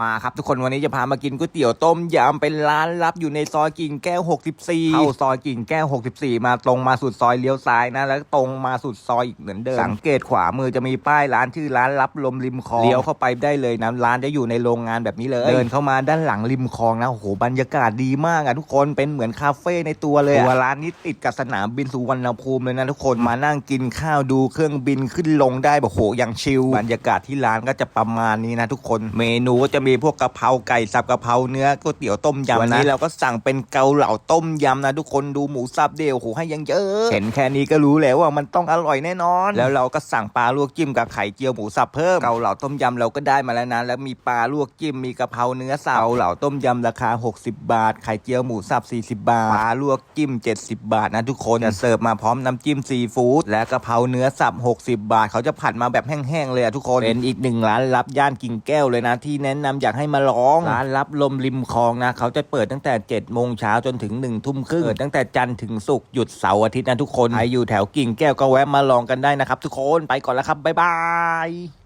มาครับทุกคนวันนี้จะพามากินก๋วยเตี๋ยวต้มยำเป็นร้านลับอยู่ในซอยกิ่งแก้ว 64 เข้าซอยกิ่งแก้ว 64 มาตรงมาสุดซอยเลี้ยวซ้ายนะ แล้วตรงมาสุดซอยอีกเหมือนเดิม สังเกตขวามือจะมีป้ายร้านชื่อร้านลับลมริมคลองเลี้ยวเข้าไปได้เลยนะร้านจะอยู่ในโรงงานแบบนี้เลยเดินเข้ามาด้านหลังริมคลองนะโอ้โหบรรยากาศดีมากอะทุกคนเป็นเหมือนคาเฟ่ในตัวเลยตัวร้านนี้ติดกับสนามบินสุวรรณภูมิเลยนะทุกคนมานั่งกินข้าวดูเครื่องบินขึ้นลงได้แบบโหอย่างชิลบรรยากาศที่ร้านก็จะประมาณนี้นะทุกคนเมนูก็จะมีพวกกะเพราไก่สับกะเพราเนื้อก๋วยเตี๋ยวต้มยำวันนี้เราก็สั่งเป็นเกาเหลาต้มยำนะทุกคนดูหมูสับเดียวโหให้ยังเยอะเห็นแค่นี้ก็รู้แล้วว่ามันต้องอร่อยแน่นอน แล้วเราก็สั่งปลาลวกจิ้มกับไข่เจียวหมูสับเพิ่มเกาเหลาต้มยำเราก็ได้มาแล้วนะแล้วมีปลาลวกจิ้มมีกะเพราเนื้อสับเกาเหลาต้มยำราคา 60 บาท ไข่เจียวหมูสับ 40 บาทปลาลวกจิ้ม 70 บาทนะทุกคนจะเสิร์ฟมาพร้อมน้ำจิ้มซีฟู้ดและกะเพราเนื้อสับ 60 บาท เขาจะผัดมาแบบแห้งๆเลยอะทุกคนเป็นอีกหนึ่งร้านรับย่านกิ่งแก้วเลยนะที่แนะนำอยากให้มาลอง ร้านรับลมริมคลองนะ เขาจะเปิดตั้งแต่7โมงเช้าจนถึง1ทุ่มครึ่งเปิดตั้งแต่จันทร์ถึงศุกร์หยุดเสาร์อาทิตย์นะทุกคนใครอยู่แถวกิ่งแก้วก็แวะมาลองกันได้นะครับทุกคนไปก่อนแล้วครับบ๊ายบาย